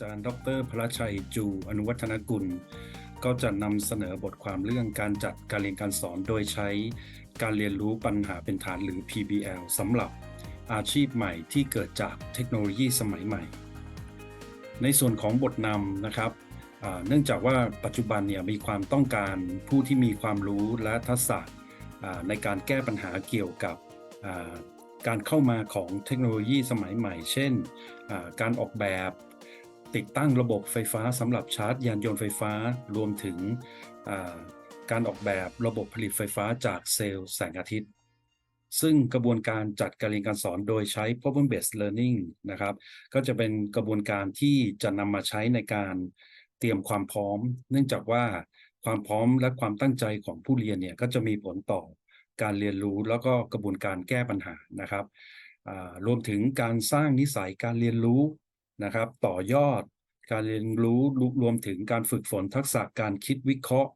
จารย์ ดรพระชัยจู อนุวัฒนกุล ก็จะนำเสนอบทความเรื่องการจัดการเรียนการสอนโดยใช้การเรียนรู้ปัญหาเป็นฐานหรือ PBL สำหรับอาชีพใหม่ที่เกิดจากเทคโนโลยีสมัยใหม่ ในส่วนของบทนำนะครับเนื่องจากว่าปัจจุบันเนี่ยมีความต้องการผู้ที่มีความรู้และทักษะในการแก้ปัญหาเกี่ยวกับการเข้ามาของเทคโนโลยีสมัยใหม่ เช่น การออกแบบ ติดตั้งระบบไฟฟ้าสำหรับชาร์จยานยนต์ไฟฟ้า รวมถึงการออกแบบระบบผลิตไฟฟ้าจากเซลล์แสงอาทิตย์ ซึ่งกระบวนการจัดการเรียนการสอนโดยใช้ problem based learning นะครับ ก็จะเป็นกระบวนการที่จะนำมาใช้ในการเตรียมความพร้อม เนื่องจากว่าความพร้อมและความตั้งใจของผู้เรียนเนี่ยก็จะมีผลต่อการเรียนรู้แล้วก็กระบวนการแก้ปัญหานะครับรวมถึงการสร้างนิสัยการเรียนรู้ นะครับ ต่อยอดการเรียนรู้รวมถึงการฝึกฝนทักษะการคิดวิเคราะห์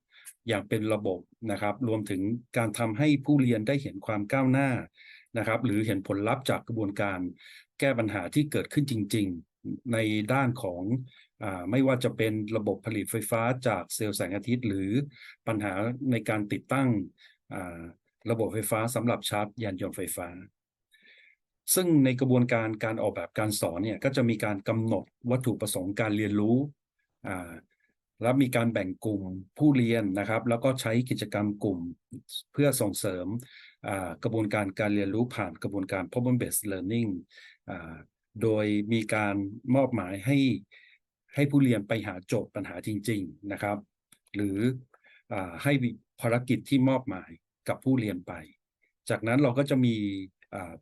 อย่างเป็นระบบนะครับ รวมถึงการทำให้ผู้เรียนได้เห็นความก้าวหน้านะครับ หรือเห็นผลลัพธ์จากกระบวนการแก้ปัญหาที่เกิดขึ้นจริง ๆ ในด้านของอไม่ว่าจะเป็นระบบผลิตไฟฟ้าจากเซลล์แสงอาทิตย์ หรือปัญหาในการติดตั้งระบบไฟฟ้าสำหรับชาร์จยานยนต์ไฟฟ้า ซึ่งในกระบวนการการออกแบบการสอนเนี่ยก็จะมีการกำหนดวัตถุประสงค์การเรียนรู้อ่าแล้วมีการแบ่งกลุ่มผู้เรียนนะครับ แล้วก็ใช้กิจกรรมกลุ่มเพื่อส่งเสริมกระบวนการการเรียนรู้ผ่านกระบวนการ problem based learning โดยมีการมอบหมายให้ให้ผู้เรียนไปหาโจทย์ปัญหาจริง ๆนะครับ หรืออให้ภารกิจที่มอบหมายกับผู้เรียนไป จากนั้นเราก็จะมี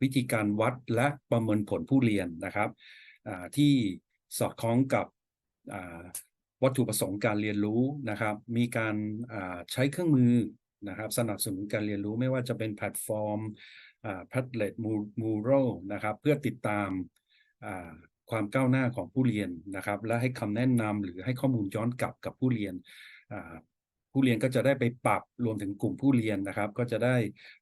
วิธีการวัดและประเมินผลผู้เรียนนะครับที่สอดคล้องกับวัตถุประสงค์การเรียนรู้นะครับ มีการใช้เครื่องมือนะครับ สนับสนุนการเรียนรู้ไม่ว่าจะเป็นแพลตฟอร์มอ่า Padlet Mural นะครับเพื่อติดตามความก้าวหน้าของผู้เรียนนะครับ และให้คำแนะนำหรือให้ข้อมูลย้อนกลับกับผู้เรียน ผู้เรียนก็จะได้ไปปรับรวมถึงกลุ่มผู้เรียนนะครับ ก็จะได้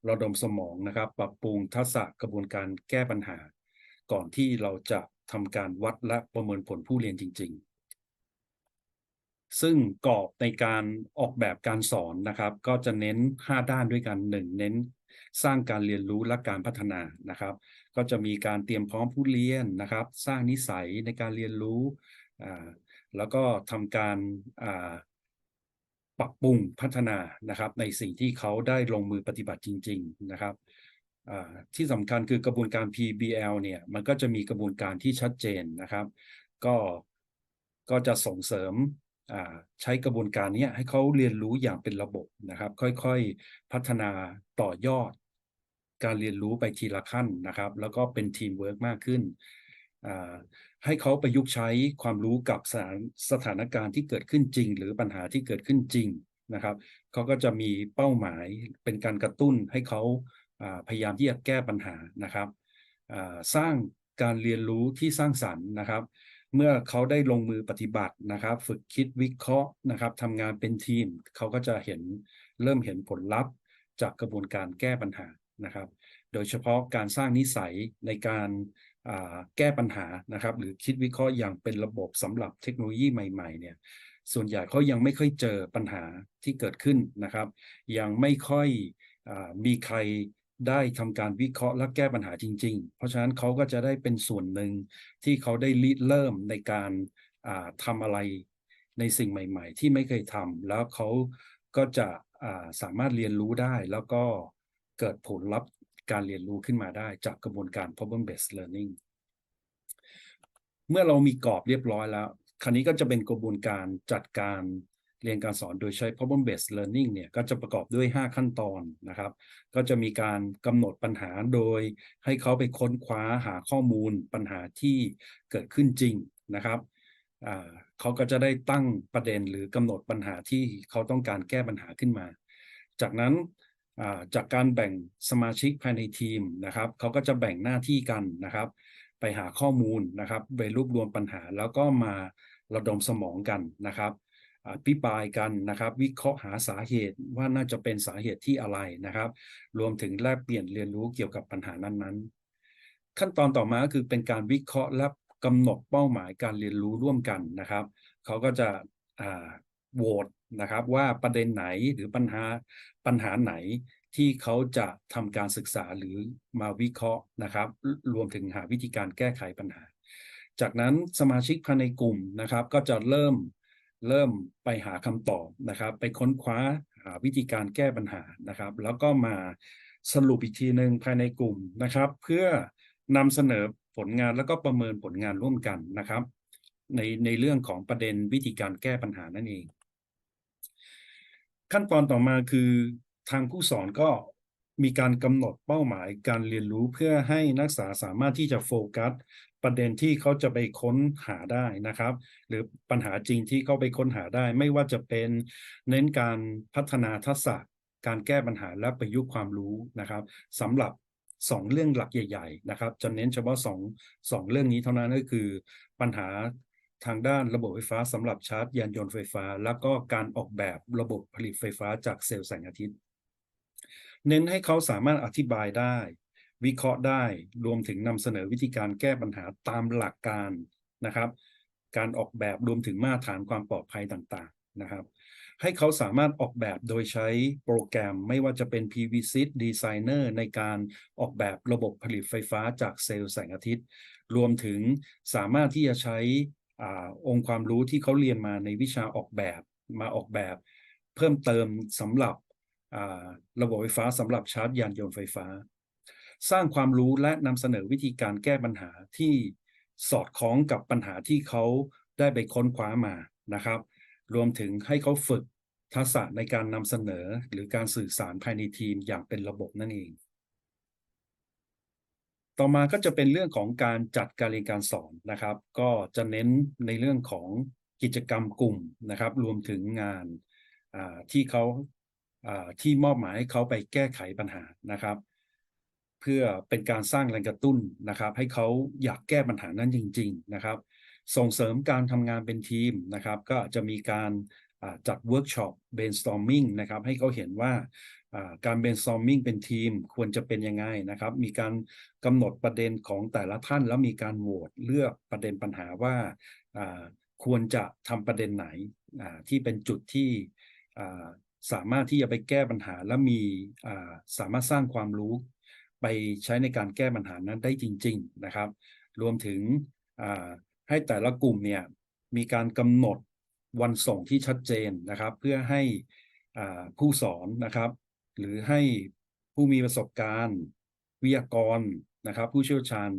ระดมสมองนะครับ ปรับปรุงทักษะกระบวนการแก้ปัญหา ก่อนที่เราจะทำการวัดและประเมินผลผู้เรียนจริง ๆ ซึ่งกรอบในการออกแบบการสอนนะครับ ก็จะเน้น 5 ด้านด้วยกัน 1 เน้นสร้างการเรียนรู้และการพัฒนานะครับ ก็จะมีการเตรียมพร้อมผู้เรียนนะครับ สร้างนิสัยในการเรียนรู้ แล้วก็ทำการ ปรับปรุงพัฒนานะครับในสิ่งที่เขาได้ลงมือปฏิบัติจริง ๆนะครับที่สำคัญคือกระบวนการ PBL เนี่ยมันก็จะมีกระบวนการที่ชัดเจนนะครับ ก็ก็จะส่งเสริมใช้กระบวนการนี้ให้เขาเรียนรู้อย่างเป็นระบบนะครับ ค่อยๆพัฒนาต่อยอด การเรียนรู้ไปทีละขั้นนะครับ แล้วก็เป็นทีมเวิร์กมากขึ้น ให้เขาประยุกต์ใช้ความรู้กับสถานสถานการณ์ที่เกิดขึ้นจริง หรือปัญหาที่เกิดขึ้นจริงนะครับเขาก็จะมีเป้าหมายเป็นการกระตุ้นให้เขาพยายามที่จะแก้ปัญหานะครับสร้างการเรียนรู้ที่สร้างสรรค์นะครับ เมื่อเขาได้ลงมือปฏิบัตินะครับ ฝึกคิดวิเคราะห์นะครับทำงานเป็นทีมเขาก็จะเห็นเริ่มเห็นผลลัพธ์ จากกระบวนการแก้ปัญหานะครับ โดยเฉพาะการสร้างนิสัยในการ แก้ปัญหานะครับ หรือคิดวิเคราะห์อย่างเป็นระบบสำหรับเทคโนโลยีใหม่ๆเนี่ยส่วนใหญ่เขายังไม่ค่อยเจอปัญหาที่เกิดขึ้นนะครับ ยังไม่ค่อยอมีใครได้ทำการวิเคราะห์และแก้ปัญหาจริง ๆ เพราะฉะนั้นเขาก็จะได้เป็นส่วนหนึ่งที่เขาได้ริเริ่มในการาทำอะไรในสิ่งใหม่ ๆ ที่ไม่เคยทำแล้วเขาก็จะาสามารถเรียนรู้ได้แล้วก็เกิดผลลัพธ์ การเรียนรู้ขึ้นมาได้จากกระบวนการ problem based learning เมื่อเรามีกรอบเรียบร้อยแล้ว คราวนี้ก็จะเป็นกระบวนการจัดการเรียนการสอนโดยใช้ problem based learning เนี่ยก็จะประกอบด้วย 5 ขั้นตอนนะครับ ก็จะมีการกำหนดปัญหาโดยให้เขาไปค้นคว้าหาข้อมูลปัญหาที่เกิดขึ้นจริงนะครับเขาก็จะได้ตั้งประเด็นหรือกำหนดปัญหาที่เขาต้องการแก้ปัญหาขึ้นมา จากนั้น จากการแบ่งสมาชิกภายในทีมนะครับเขาก็จะแบ่งหน้าที่กันนะครับ ไปหาข้อมูลนะครับไปรวบรวมปัญหาแล้วก็มาระดมสมองกันนะครับอภิปรายกันนะครับ วิเคราะห์หาสาเหตุว่าน่าจะเป็นสาเหตุที่อะไรนะครับ รวมถึงแลกเปลี่ยนเรียนรู้เกี่ยวกับปัญหานั้นๆ ขั้นตอนต่อมาก็คือเป็นการวิเคราะห์และกำหนดเป้าหมายการเรียนรู้ร่วมกันนะครับเขาก็จะโหวต นะครับว่าประเด็นไหนหรือปัญหาปัญหาไหนที่เขาจะทำการศึกษาหรือมาวิเคราะห์นะครับ รวมถึงหาวิธีการแก้ไขปัญหา จากนั้นสมาชิกภายในกลุ่มนะครับ ก็จะเริ่มเริ่มไปหาคำตอบนะครับ ไปค้นคว้าหาวิธีการแก้ปัญหานะครับ แล้วก็มาสรุปอีกทีหนึ่งภายในกลุ่มนะครับ เพื่อนำเสนอผลงานแล้วก็ประเมินผลงานร่วมกันนะครับ ในในเรื่องของประเด็นวิธีการแก้ปัญหานั่นเอง ขั้นตอนต่อมาคือทางผู้สอนก็มีการกำหนดเป้าหมายการเรียนรู้เพื่อให้นักศึกษาสามารถที่จะโฟกัส ประเด็นที่เขาจะไปค้นหาได้นะครับ หรือปัญหาจริงที่เขาไปค้นหาได้ ไม่ว่าจะเป็นเน้นการพัฒนาทักษะการแก้ปัญหาและประยุกต์ความรู้นะครับสำหรับสองเรื่องหลักใหญ่ ๆ นะครับ จะเน้นเฉพาะสองสองเรื่องนี้เท่านั้นก็คือปัญหา ทางด้านระบบไฟฟ้าสำหรับชาร์จยานยนต์ไฟฟ้า แล้วก็การออกแบบระบบผลิตไฟฟ้าจากเซลล์แสงอาทิตย์ เน้นให้เขาสามารถอธิบายได้ วิเคราะห์ได้รวมถึงนำเสนอวิธีการแก้ปัญหาตามหลักการนะครับ การออกแบบรวมถึงมาตรฐานความปลอดภัยต่างๆนะครับ ให้เขาสามารถออกแบบโดยใช้โปรแกรมไม่ว่าจะเป็น PVC Designer ในการออกแบบระบบผลิตไฟฟ้าจากเซลล์แสงอาทิตย์ รวมถึงสามารถที่จะใช้ องค์ความรู้ที่เขาเรียนมาในวิชาออกแบบมาออกแบบ เพิ่มเติมสำหรับระบบไฟฟ้าสำหรับชาร์จยานยนต์ไฟฟ้า สร้างความรู้และนำเสนอวิธีการแก้ปัญหาที่สอดคล้องกับปัญหาที่เขาได้ไปค้นคว้ามานะครับ รวมถึงให้เขาฝึกทักษะในการนำเสนอหรือการสื่อสารภายในทีมอย่างเป็นระบบนั่นเอง ต่อมาก็จะเป็นเรื่องของการจัดการเรียนการสอนนะครับ ก็จะเน้นในเรื่องของกิจกรรมกลุ่มนะครับ รวมถึงงานที่เขาที่มอบหมายให้เขาไปแก้ไขปัญหานะครับ เพื่อเป็นการสร้างแรงกระตุ้นนะครับ ให้เขาอยากแก้ปัญหานั้นจริง ๆนะครับ ส่งเสริมการทำงานเป็นทีมนะครับ ก็จะมีการจัดเวิร์กช็อป brainstorming นะครับ ให้เขาเห็นว่า การ brainstorming เป็นทีมควรจะเป็นยังไงนะครับ มีการกำหนดประเด็นของแต่ละท่าน แล้วมีการโหวตเลือกประเด็นปัญหาว่าควรจะทำประเด็นไหนที่เป็นจุดที่สามารถที่จะไปแก้ปัญหาและมีสามารถสร้างความรู้ ไปใช้ในการแก้ปัญหานั้นได้จริง ๆนะครับ รวมถึงให้แต่ละกลุ่มเนี่ยมีการกำหนดวันส่งที่ชัดเจนนะครับ เพื่อให้ผู้สอนนะครับ หรือให้ผู้มีประสบการณ์ วิทยากรนะครับ ผู้เชี่ยวชาญ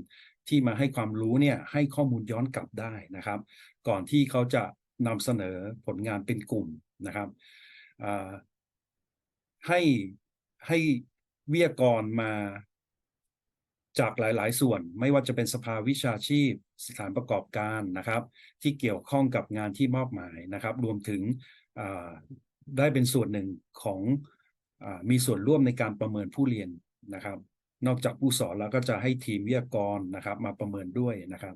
ที่มาให้ความรู้เนี่ยให้ข้อมูลย้อนกลับได้นะครับ ก่อนที่เขาจะนำเสนอผลงานเป็นกลุ่มนะครับให้ให้วิทยากรมาจากหลาย ๆ ส่วน ไม่ว่าจะเป็นสภาวิชาชีพ สถานประกอบการนะครับ ที่เกี่ยวข้องกับงานที่มอบหมายนะครับ รวมถึงได้เป็นส่วนหนึ่งของ มีส่วนร่วมในการประเมินผู้เรียนนะครับ นอกจากผู้สอนแล้วก็จะให้ทีมวิทยากรนะครับ มาประเมินด้วยนะครับ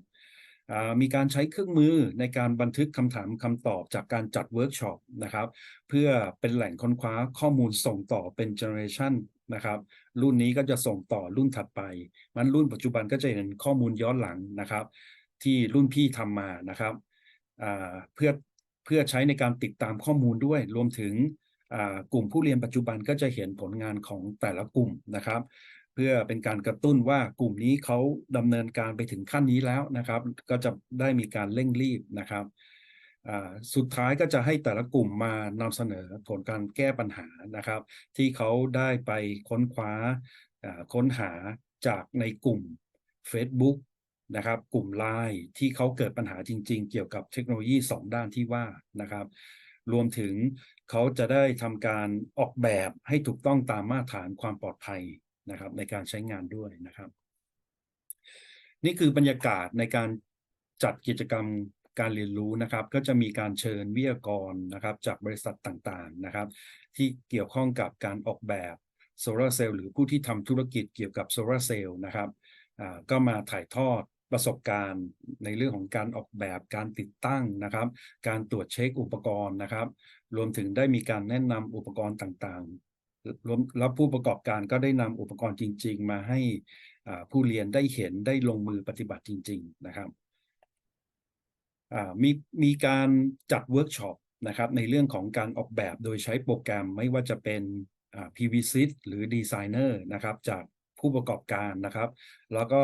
มีการใช้เครื่องมือในการบันทึกคำถามคำตอบจากการจัดเวิร์กช็อปนะครับ เพื่อเป็นแหล่งค้นคว้าข้อมูลส่งต่อเป็นเจเนอเรชันนะครับ รุ่นนี้ก็จะส่งต่อรุ่นถัดไป มันรุ่นปัจจุบันก็จะเห็นข้อมูลย้อนหลังนะครับ ที่รุ่นพี่ทำมานะครับเพื่อเพื่อใช้ในการติดตามข้อมูลด้วย รวมถึง กลุ่มผู้เรียนปัจจุบันก็จะเห็นผลงานของแต่ละกลุ่มนะครับ เพื่อเป็นการกระตุ้นว่ากลุ่มนี้เขาดำเนินการไปถึงขั้นนี้แล้วนะครับ ก็จะได้มีการเร่งรีบนะครับสุดท้ายก็จะให้แต่ละกลุ่มมานำเสนอผลการแก้ปัญหานะครับ ที่เขาได้ไปค้นคว้าค้นหาจากในกลุ่ม Facebook นะครับ กลุ่มไลน์ที่เขาเกิดปัญหาจริง ๆ เกี่ยวกับเทคโนโลยี 2 ด้านที่ว่านะครับ รวมถึง เขาจะได้ทำการออกแบบให้ถูกต้องตามมาตรฐานความปลอดภัยนะครับ ในการใช้งานด้วยนะครับ นี่คือบรรยากาศในการจัดกิจกรรมการเรียนรู้นะครับ ก็จะมีการเชิญวิทยากรนะครับ จากบริษัทต่างๆนะครับ ที่เกี่ยวข้องกับการออกแบบโซลาร์เซลล์หรือผู้ที่ทำธุรกิจเกี่ยวกับโซลาร์เซลล์นะครับก็มาถ่ายทอด ประสบการณ์ ในเรื่องของการออกแบบการติดตั้งนะครับ การตรวจเช็คอุปกรณ์นะครับ รวมถึงได้มีการแนะนำอุปกรณ์ต่างๆรวมแล้วผู้ประกอบการก็ได้นำอุปกรณ์จริง ๆ มาให้ผู้เรียนได้เห็นได้ลงมือปฏิบัติจริง ๆ นะครับมีมีการจัดเวิร์กช็อปนะครับในเรื่องของการออกแบบโดยใช้โปรแกรมไม่ว่าจะเป็น PVC หรือดีไซเนอร์นะครับจากผู้ประกอบการนะครับ แล้วก็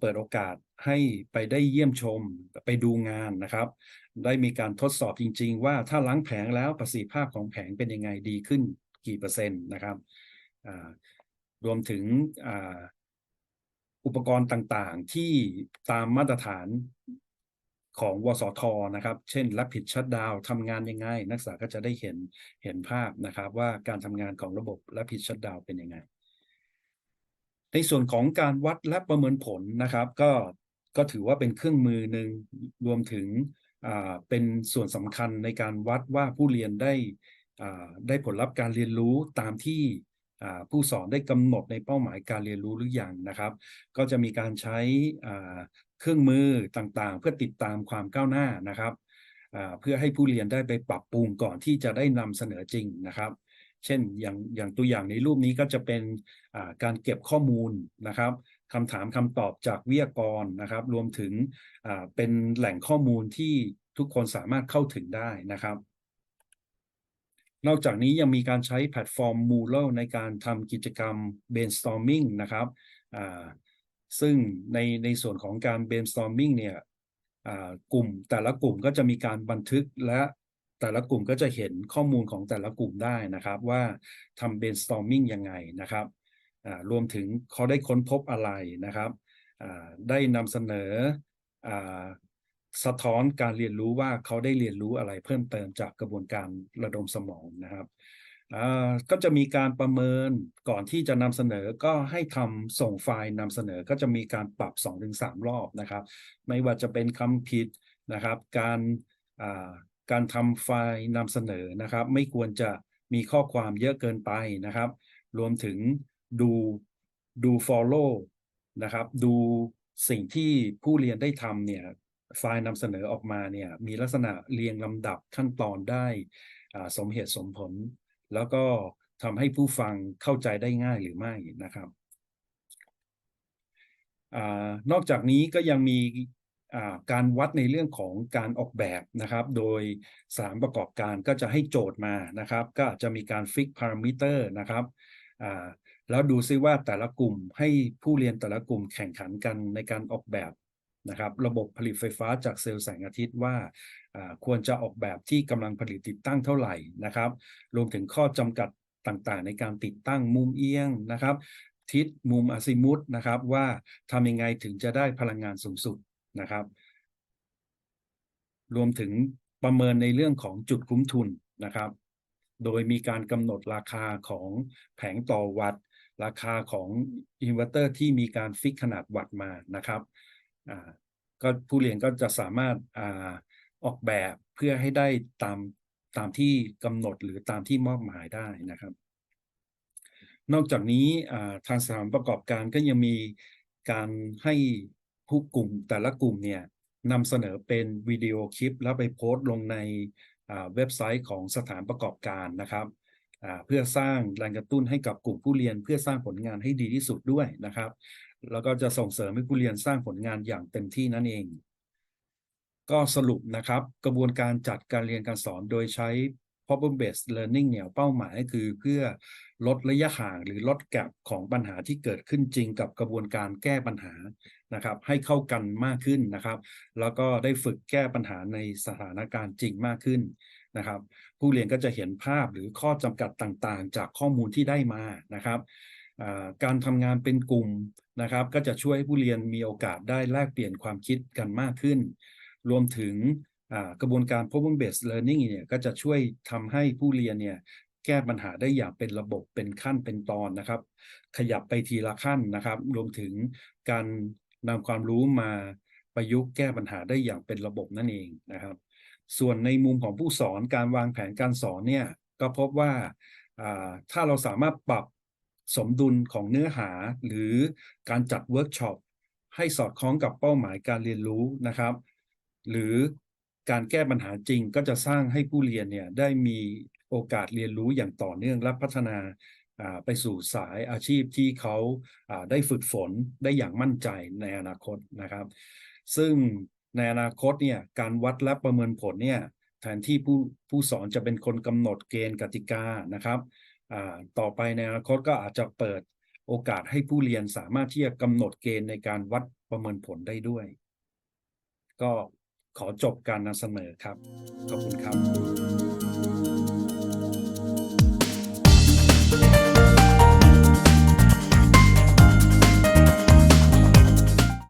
เปิดโอกาสให้ไปได้เยี่ยมชมไปดูงานนะครับ ได้มีการทดสอบจริง ๆ ว่าถ้าล้างแผงแล้วประสิทธิภาพของแผงเป็นยังไงดีขึ้นกี่เปอร์เซ็นต์นะครับรวมถึงอ,อุปกรณ์ต่างๆ ที่ตามมาตรฐานของวสทนะครับ เช่น Rapid Shutdown ทำงานยังไง นักศึกษาก็จะได้เห็นเห็นภาพนะครับ ว่าการทำงานของระบบ Rapid Shutdown เป็นยังไง ในส่วนของการวัดและประเมินผลนะครับ ก็ก็ถือว่าเป็นเครื่องมือหนึ่งรวมถึงเป็นส่วนสำคัญในการวัดว่าผู้เรียนได้ได้ผลลัพธ์การเรียนรู้ตามที่ผู้สอนได้กำหนดในเป้าหมายการเรียนรู้หรือยังนะครับ ก็จะมีการใช้เครื่องมือต่างๆ เพื่อติดตามความก้าวหน้านะครับเพื่อให้ผู้เรียนได้ไปปรับปรุงก่อนที่จะได้นำเสนอจริงนะครับ เช่นอย่างอย่างตัวอย่างในรูปนี้ก็จะเป็นการเก็บข้อมูลนะครับคำถามคำตอบจากวิทยากรนะครับ รวมถึงเป็นแหล่งข้อมูลที่ทุกคนสามารถเข้าถึงได้นะครับ นอกจากนี้ยังมีการใช้แพลตฟอร์ม Moodle ในการทำกิจกรรม brainstorming นะครับซึ่งในในส่วนของการ brainstorming เนี่ยกลุ่มแต่ละกลุ่มก็จะมีการบันทึกและ แต่ละกลุ่มก็จะเห็นข้อมูลของแต่ละกลุ่มได้นะครับว่าทำ brainstorming ยังไงนะครับรวมถึงเขาได้ค้นพบอะไรนะครับได้นำเสนอสะท้อนการเรียนรู้ว่าเขาได้เรียนรู้อะไรเพิ่มเติมจากกระบวนการระดมสมองนะครับก็จะมีการประเมินก่อนที่จะนำเสนอก็ให้ทำส่งไฟล์นำเสนอก็จะมีการปรับ 2-3 รอบนะครับ ไม่ว่าจะเป็นคำผิดนะครับ การ การทำไฟล์นำเสนอนะครับ ไม่ควรจะมีข้อความเยอะเกินไปนะครับ รวมถึงดูดู follow นะครับ ดูสิ่งที่ผู้เรียนได้ทำเนี่ยไฟล์นำเสนอออกมาเนี่ยมีลักษณะเรียงลำดับขั้นตอนได้สมเหตุสมผล แล้วก็ทำให้ผู้ฟังเข้าใจได้ง่ายหรือไม่นะครับอนอกจากนี้ก็ยังมี การวัดในเรื่องของการออกแบบนะครับ โดยสานประกอบการก็จะให้โจทย์มานะครับ ก็จะมีการฟิกพารามิเตอร์นะครับแล้วดูซิว่าแต่ละกลุ่มให้ผู้เรียนแต่ละกลุ่มแข่งขันกันในการออกแบบนะครับ ระบบผลิตไฟฟ้าจากเซลล์แสงอาทิตย์ว่าควรจะออกแบบที่กำลังผลิตติดตั้งเท่าไหร่นะครับ รวมถึงข้อจำกัดต่างๆ ในการติดตั้งมุมเอียงนะครับ ทิศมุมอาซิมุตนะครับ ว่าทำยังไงถึงจะได้พลังงานสูงสุด นะครับ รวมถึงประเมินในเรื่องของจุดคุ้มทุนนะครับ โดยมีการกำหนดราคาของแผงต่อวัตต์ราคาของอินเวอร์เตอร์ที่มีการฟิกขนาดวัตต์มานะครับก็ผู้เรียนก็จะสามารถออกแบบเพื่อให้ได้ตามตามที่กำหนดหรือตามที่มอบหมายได้นะครับ นอกจากนี้ทางสถานประกอบการก็ยังมีการให้ ผู้กลุ่มแต่ละกลุ่มเนี่ยนำเสนอเป็นวิดีโอคลิป แล้วไปโพสต์ลงในเว็บไซต์ของสถานประกอบการนะครับเพื่อสร้างแรงกระตุ้นให้กับกลุ่มผู้เรียน เพื่อสร้างผลงานให้ดีที่สุดด้วยนะครับ แล้วก็จะส่งเสริมให้ผู้เรียนสร้างผลงานอย่างเต็มที่นั่นเอง ก็สรุปนะครับ กระบวนการจัดการเรียนการสอนโดยใช้ problem based learning เนี่ยเป้าหมายคือเพื่อ ลดระยะห่างหรือลดแกลบของปัญหาที่เกิดขึ้นจริงกับกระบวนการแก้ปัญหานะครับ ให้เข้ากันมากขึ้นนะครับ แล้วก็ได้ฝึกแก้ปัญหาในสถานการณ์จริงมากขึ้นนะครับ ผู้เรียนก็จะเห็นภาพหรือข้อจำกัดต่างๆ จากข้อมูลที่ได้มานะครับการทำงานเป็นกลุ่มนะครับ ก็จะช่วยให้ผู้เรียนมีโอกาสได้แลกเปลี่ยนความคิดกันมากขึ้น รวมถึงกระบวนการ problem based learning เนี่ยก็จะช่วยทำให้ผู้เรียนเนี่ย แก้ปัญหาได้อย่างเป็นระบบเป็นขั้นเป็นตอนนะครับ ขยับไปทีละขั้นนะครับ รวมถึงการนำความรู้มาประยุกต์แก้ปัญหาได้อย่างเป็นระบบนั่นเองนะครับ ส่วนในมุมของผู้สอนการวางแผนการสอนเนี่ยก็พบว่าถ้าเราสามารถปรับสมดุลของเนื้อหาหรือการจัดเวิร์กช็อปให้สอดคล้องกับเป้าหมายการเรียนรู้นะครับ หรือการแก้ปัญหาจริงก็จะสร้างให้ผู้เรียนเนี่ยได้มี โอกาสเรียนรู้อย่างต่อเนื่องและพัฒนาไปสู่สายอาชีพที่เขาได้ฝึกฝนได้อย่างมั่นใจในอนาคตนะครับ ซึ่งในอนาคตเนี่ยการวัดและประเมินผลเนี่ยแทนที่ผู้ผู้สอนจะเป็นคนกำหนดเกณฑ์กติกานะครับต่อไปในอนาคตก็อาจจะเปิดโอกาสให้ผู้เรียนสามารถที่จะกำหนดเกณฑ์ในการวัดประเมินผลได้ด้วย ก็ขอจบการนำเสนอครับ ขอบคุณครับ